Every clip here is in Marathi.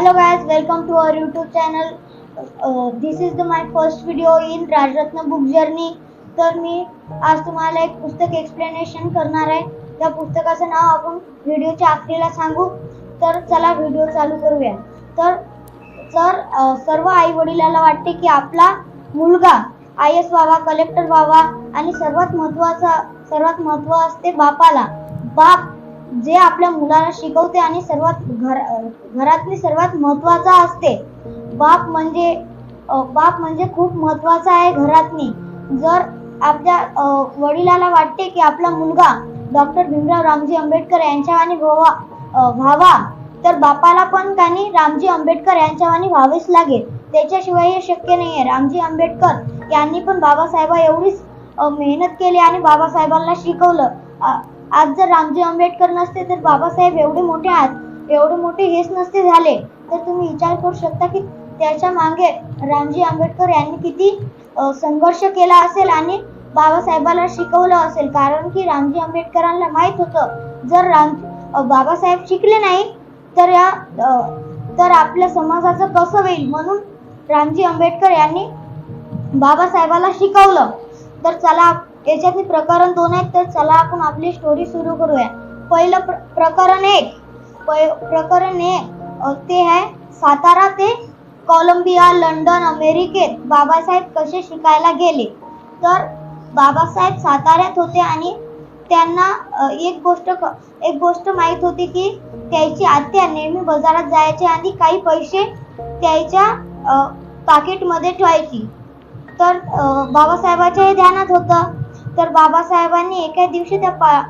Hello guys, welcome to our YouTube channel. Uh, this is the my first video in Rajratna book journey तर मी आज तुम्हाला एक पुस्तक एक्सप्लेनेशन करणार आहे. त्या पुस्तकाचं नाव आपण व्हिडिओच्या आखरीला सांगू. तर चला व्हिडिओ चालू करूया. तर तर सर्व आई वडिलाला वाटते की आपला मुलगा आय एस व्हावा कलेक्टर व्हावा आणि सर्वात महत्त्वाचा सर्वात महत्त्व असते बापाला. बाप जे आपल्या मुलाला शिकवते आणि सर्वात घर घरातली सर्वात महत्त्वाचा असते. बाप म्हणजे बाप म्हणजे खूप महत्त्वाचा आहे घरातनी जर आपल्या वडिलाला वाटते की आपला मुलगा डॉक्टर भीमराव रामजी आंबेडकर यांच्यावानी व्हावा व्हावा तर बापाला पण त्यांनी रामजी आंबेडकर यांच्यावानी व्हावेच लागेल. त्याच्याशिवाय हे शक्य नाही आहे रामजी आंबेडकर यांनी पण बाबासाहेबा एवढीच मेहनत केली आणि बाबासाहेबांना शिकवलं. आज जर रामजी आंबेडकर नसते तर बाबासाहेब एवढे मोठे आज एवढे मोठे हेच नसते झाले. तर तुम्ही विचार करू शकता की त्याच्यामागे रामजी आंबेडकर यांनी किती संघर्ष केला असेल आणि बाबासाहेबाला शिकवलं असेल. कारण की रामजी आंबेडकरांना माहीत होतं जर राम बाबासाहेब शिकले नाही तर या तर आपल्या समाजाचं कसं होईल? म्हणून रामजी आंबेडकर यांनी बाबासाहेबाला शिकवलं. तर चला याच्यातली प्रकरण दोन आहेत तर चला आपण आपली स्टोरी सुरू करूया. पहिलं प्र प्रकरण एक. पै- प्रकरण एक ते आहे सातारा ते कोलंबिया लंडन अमेरिकेत बाबासाहेब कसे शिकायला गेले? तर बाबासाहेब साताऱ्यात होते आणि त्यांना एक गोष्ट एक गोष्ट माहीत होती की त्याची आत्या नेहमी बाजारात जायचे आणि काही पैसे त्याच्या पाकिटमध्ये ठेवायची. तर अ, बाबासाहेबाच्या हे ध्यानात होतं. तर बाबासाहेबांनी एका दिवशी त्या पा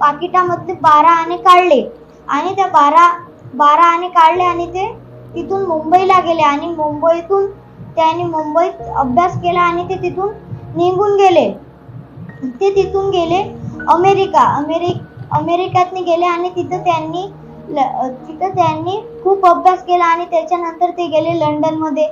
पाकिटामधले बारा आणे काढले. आणि त्या बारा बारा आणे काढले आणि ते तिथून मुंबईला गेले. आणि मुंबईतून त्यांनी मुंबईत अभ्यास केला आणि ते तिथून निघून गेले. ते तिथून गेले अमेरिका. अमेरिक अमेरिकातने गेले आणि तिथं त्यांनी ल- तिथं त्यांनी खूप अभ्यास केला आणि त्याच्यानंतर ते गेले लंडनमध्ये.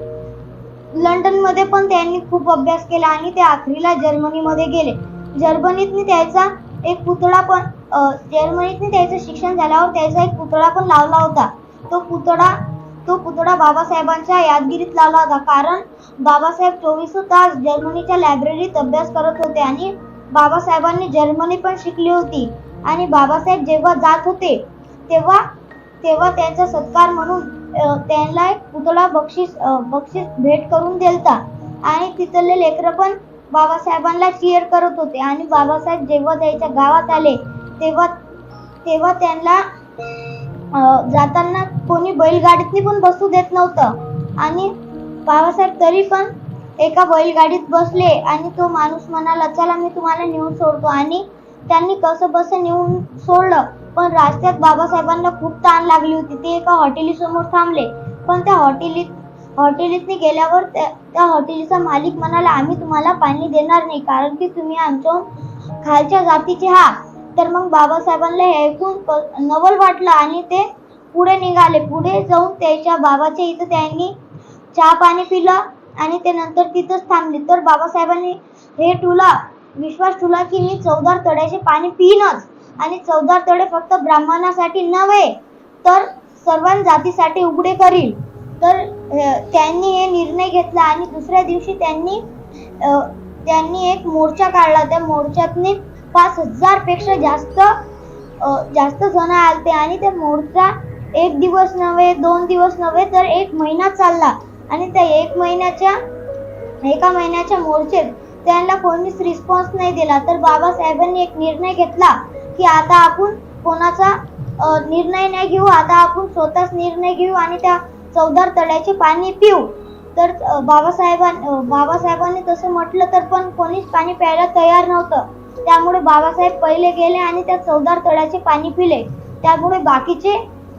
लंडनमध्ये पण त्यांनी खूप अभ्यास केला आणि ते आखरीला जर्मनीमध्ये गेले. जर्मनीतनी त्याचा एक पुतळा पण जर्मनीतने जर्मनीतनी त्याचं शिक्षण झाल्यावर त्याचा एक पुतळा पण लावला होता. तो पुतळा तो पुतळा बाबासाहेबांच्या यादगिरीत लावला होता. कारण बाबासाहेब चोवीस तास जर्मनीच्या लायब्ररीत अभ्यास करत होते आणि बाबासाहेबांनी जर्मनी पण शिकली होती. आणि बाबासाहेब जेव्हा जात होते तेव्हा तेव्हा त्यांचा सत्कार म्हणून त्यांना एक पुतळा बक्षीस बक्षीस भेट करून दिलता. आणि तिथले लेकरं पण बाबासाहेबांना चिअर करत होते. आणि बाबासाहेब जेव्हा त्याच्या गावात आले तेव्हा तेव्हा त्यांना जाताना कोणी बैलगाडीतनी पण बसू देत नव्हतं. आणि बाबासाहेब तरी पण एका बैलगाडीत बसले आणि तो माणूस म्हणाला चला मी तुम्हाला नेऊन सोडतो. आणि त्यांनी कसं बसं नेऊन सोडलं पण रस्त्यात बाबासाहेबांना खूप ताण लागली होती. ते एका हॉटेलीसमोर थांबले. पण त्या हॉटेलीत हॉटेलीतनी गेल्यावर त्या त्या हॉटेलीचा मालिक म्हणाला आम्ही तुम्हाला पाणी देणार नाही कारण की तुम्ही आमच्या खालच्या जातीचे आहात. तर मग बाबासाहेबांना हे ऐकून नवल वाटलं आणि ते पुढे निघाले. पुढे जाऊन त्याच्या बाबाच्या इथं त्यांनी चहा पाणी पिलं आणि ते नंतर तिथंच थांबले. तर बाबासाहेबांनी हे ठुला विश्वास ठुला की मी चौदार तड्याचे पाणी पिनच आणि चौदार तडे फक्त ब्राह्मणासाठी नव्हे तर सर्व जातीसाठी उघडे करील. तर त्यांनी हे निर्णय घेतला आणि दुसऱ्या दिवशी त्यांनी त्यांनी एक मोर्चा काढला. त्या मोर्चातनी पाच हजारपेक्षा जास्त जास्त जण आलते आणि ते मोर्चा एक दिवस नव्हे दोन दिवस नव्हे तर एक महिना चालला. आणि त्या एक महिन्याच्या एका महिन्याच्या मोर्चेत त्यांना कोणीच रिस्पॉन्स नाही दिला. तर बाबासाहेबांनी एक निर्णय घेतला की आता आपण कोणाचा निर्णय नाही घेऊ आता आपण स्वतःच निर्णय घेऊ आणि त्या चौदार तळ्याचे पाणी पिऊ. तर बाबासाहेबां बाबासाहेबांनी तसं म्हटलं तर पण कोणीच पाणी प्यायला तयार नव्हतं. त्यामुळे बाबासाहेब पहिले गेले आणि त्या चौदार तळ्याचे पाणी पिले. त्यामुळे बाकीचे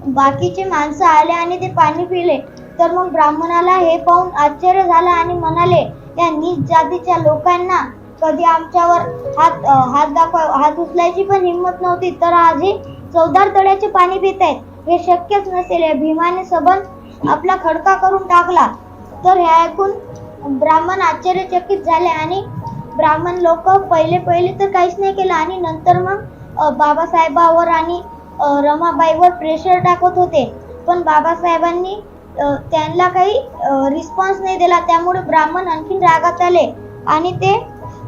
बाकीचे माणसं आले आणि ते पाणी पिले. तर मग ब्राह्मणाला हे पाहून आश्चर्य झालं आणि म्हणाले या नीच जातीच्या लोकांना कधी आमच्यावर हात हात दाखवा हात उचलायची पण हिंमत नव्हती. तर आजही चौदार तळ्याचे पाणी पित आहेत हे शक्यच नसेल. या भीमाने सबन आपला खडका करून टाकला. तर हे ऐकून ब्राह्मण आश्चर्यचकित झाले आणि ब्राह्मण लोक पहिले पहिले तर काहीच नाही केलं आणि नंतर मग बाबासाहेबावर आणि रमाबाईवर प्रेशर टाकत होते. पण बाबासाहेबांनी त्यांना काही रिस्पॉन्स नाही दिला. त्यामुळे ब्राह्मण आणखीन रागात आले आणि ते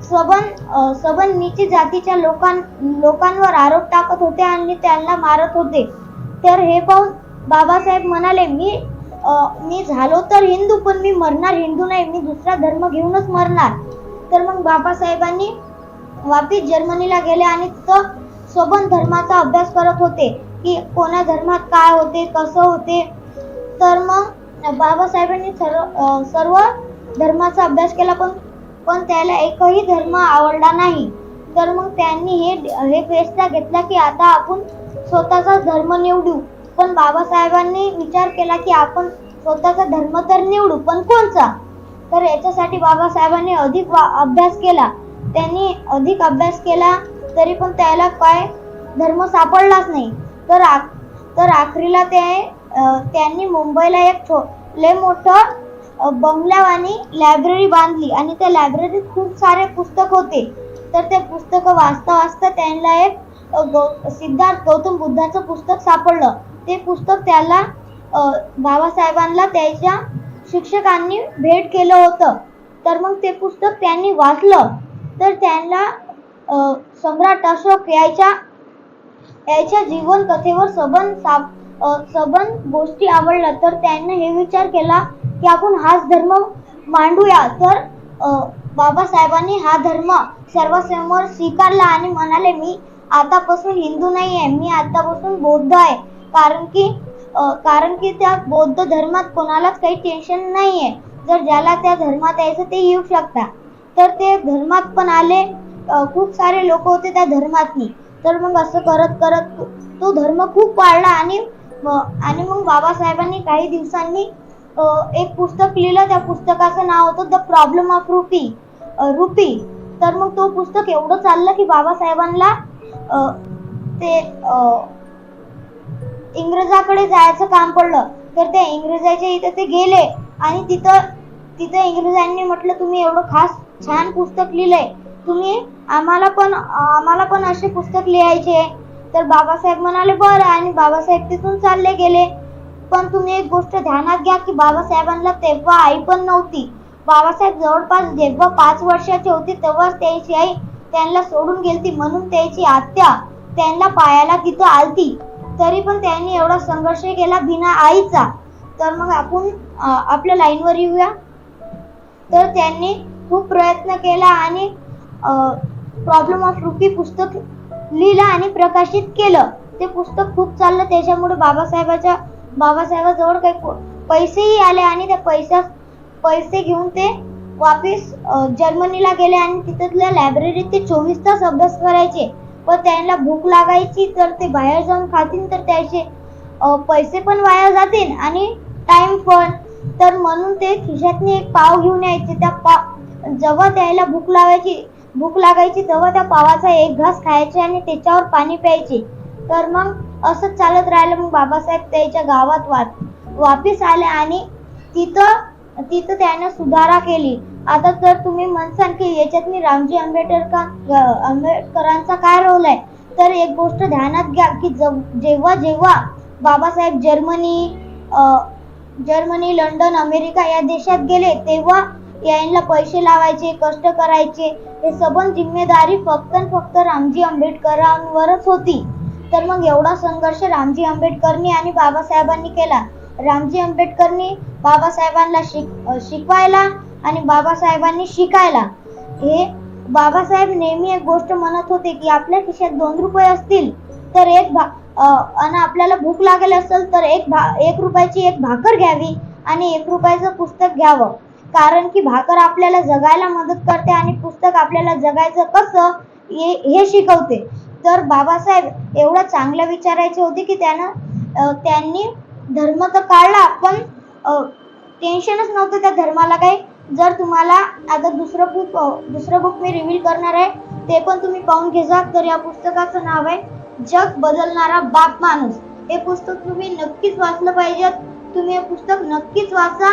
सबन सबन नीची जातीच्या लोकां लोकांवर आरोप टाकत होते आणि त्यांना मारत होते. तर हे पाहून बाबासाहेब म्हणाले मी मी झालो तर हिंदू पण मी मरणार हिंदू नाही. मी दुसरा धर्म घेऊनच मरणार. तर मग बाबासाहेबांनी वापिस जर्मनीला गेले आणि तिथं सबन धर्माचा अभ्यास करत होते की कोणा धर्मात काय होते कसं होते. तर मग बाबासाहेबांनी सर्व सर्व धर्माचा अभ्यास केला पण पण त्याला एकही धर्म आवडला नाही. तर मग त्यांनी हे हे फैसला घेतला की आता आपण स्वतःचा धर्म निवडू. पण बाबासाहेबांनी विचार केला की आपण स्वतःचा धर्म तर निवडू पण कोणचा? तर याच्यासाठी बाबासाहेबांनी अधिक वा- अभ्यास केला. त्यांनी अधिक अभ्यास केला तरी पण त्याला काय धर्म सापडलाच नाही. तर आ- तर आखरीला ते त्यांनी मुंबईला एक छो लय मोठं बंगल्यावानी लायब्ररी बांधली. आणि त्या लायब्ररीत खूप सारे पुस्तक होते. तर ते पुस्तकं वाचता वाचता त्यांना एक गौ- सिद्धार्थ गौतम बुद्धाचं पुस्तक सापडलं. ते पुस्तक त्याला बाबासाहेबांना त्याच्या शिक्षकांनी भेट केलं होतं. तर मग ते पुस्तक त्यांनी वाचलं. तर त्यांना सम्राट अशोक याच्या याच्या जीवन कथेवर सबन साप सबन गोष्टी आवडल्या. तर त्यांनी हे विचार केला की आपण हाच धर्म मांडूया. तर बाबासाहेबांनी हा धर्म सर्वांसमोर स्वीकारला आणि म्हणाले मी आतापासून हिंदू नाही आहे मी आतापासून बौद्ध आहे. कारण की कारण की त्या बौद्ध धर्मात कोणालाच काही टेन्शन नाही आहे जर ज्याला त्या धर्मात यायचं ते येऊ शकता तर ते धर्मात पण आले खूप सारे लोक होते त्या धर्मातनी. तर मग असं करत करत तो- धर्म खूप वाढला आणि आणि मग बाबासाहेबांनी काही दिवसांनी एक पुस्तक लिहिलं. त्या पुस्तकाचं नाव होतं the problem of rupee rupee तर मग तो पुस्तक एवढं चाललं की बाबासाहेबांना ते इंग्रजाकडे जायचं काम पडलं तर त्या इंग्रजाच्या इथं ते गेले. आणि तिथं तिथं इंग्रजांनी म्हटलं तुम्ही एवढं खास छान पुस्तक लिहिलंय. तुम्ही आम्हाला पण आम्हाला पण असे पुस्तक लिहायचे. तर बाबासाहेब म्हणाले बरं. आणि बाबासाहेब तिथून चालले गेले. पण तुम्ही एक गोष्ट ध्यानात घ्या की बाबासाहेबांना तेव्हा आई पण नव्हती. बाबासाहेब जवळपास जेव्हा पाच वर्षाचे होते तेव्हाच त्याची आई त्यांना सोडून गेलती. म्हणून त्याची आत्या त्यांना पायाला तिथं आलती. तरी पण त्यांनी एवढा संघर्ष केला बिना आईचा. तर मग आपण आपल्या लाईनवर येऊया. तर त्यांनी खूप प्रयत्न केला आणि प्रॉब्लेम ऑफ रुपी पुस्तक लिहिलं आणि प्रकाशित केलं. ते पुस्तक खूप चाललं. त्याच्यामुळे बाबासाहेबाच्या बाबासाहेबाजवळ काही पैसेही आले आणि त्या पैसा पैसे घेऊन ते वापिस जर्मनीला गेले आणि तिथल्या लायब्ररीत ते चोवीस तास अभ्यास करायचे. व त्यांना भूक लागायची तर ते बाहेर जाऊन खातील तर त्याचे पैसे पण वाया जातील आणि टाइम पण. तर म्हणून ते खिशातने एक पाव घेऊन यायचे. त्या पाव जेव्हा त्याला भूक लागायची भूक लागायची तेव्हा त्या पावाचा एक घास खायचे आणि त्याच्यावर पाणी प्यायचे. तर मग असंच चालत राहिलं. मग बाबासाहेब त्याच्या गावात वा वापिस आले आणि तिथं तिथं त्यानं सुधारा केली. आता तर तुम्ही म्हणसाल की याच्यात मी रामजी आंबेडकर आंबेडकरांचा काय रोल आहे? तर एक गोष्ट ध्यानात घ्या की जेव्हा जेव्हा Babasaheb Germany Germany London America या देशात गेले तेव्हा यांना पैसे लावायचे कष्ट करायचे हे सबन जिम्मेदारी फक्त फक्त रामजी आंबेडकरांवरच होती. तर मग एवढा संघर्ष रामजी आंबेडकरनी आणि बाबासाहेबांनी केला. रामजी आंबेडकरनी बाबासाहेबांना शिक शिकवायला आणि बाबासाहेबांनी शिकायला. हे बाबासाहेब नेहमी एक गोष्ट म्हणत होते की आपल्या खिशात दोन रुपये असतील तर एक भा आणि आपल्याला भूक लागेल असेल तर एक भा एक रुपयाची एक भाकर घ्यावी आणि एक रुपयाचं पुस्तक घ्यावं. कारण की भाकर आपल्याला जगायला मदत करते आणि पुस्तक आपल्याला जगायचं कसं हे हे शिकवते. तर बाबासाहेब एवढं चांगलं विचारायचे होते की त्यानं त्यांनी धर्म तर काढला पण टेन्शनच नव्हतं त्या धर्माला काही जर तुम्हाला आता दुसरं बुक दुसरं बुक मी रिव्हील करणार आहे ते पण तुम्ही पाहून घेजा तर या पुस्तकाचं नाव आहे जग बदलणारा बाप माणूस. हे पुस्तक तुम्ही नक्कीच वाचलं पाहिजे. तुम्ही हे पुस्तक नक्कीच वाचा.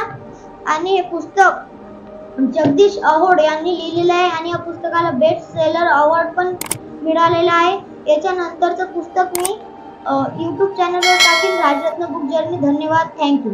आणि हे पुस्तक जगदीश अहोड यांनी लिहिलेलं आहे आणि या पुस्तकाला बेस्ट सेलर अवॉर्ड पण मिळालेला आहे. याच्यानंतरचं पुस्तक मी यूट्यूब चॅनलवर टाकीन. राजरत्न बुक जर्नी धन्यवाद. Thank you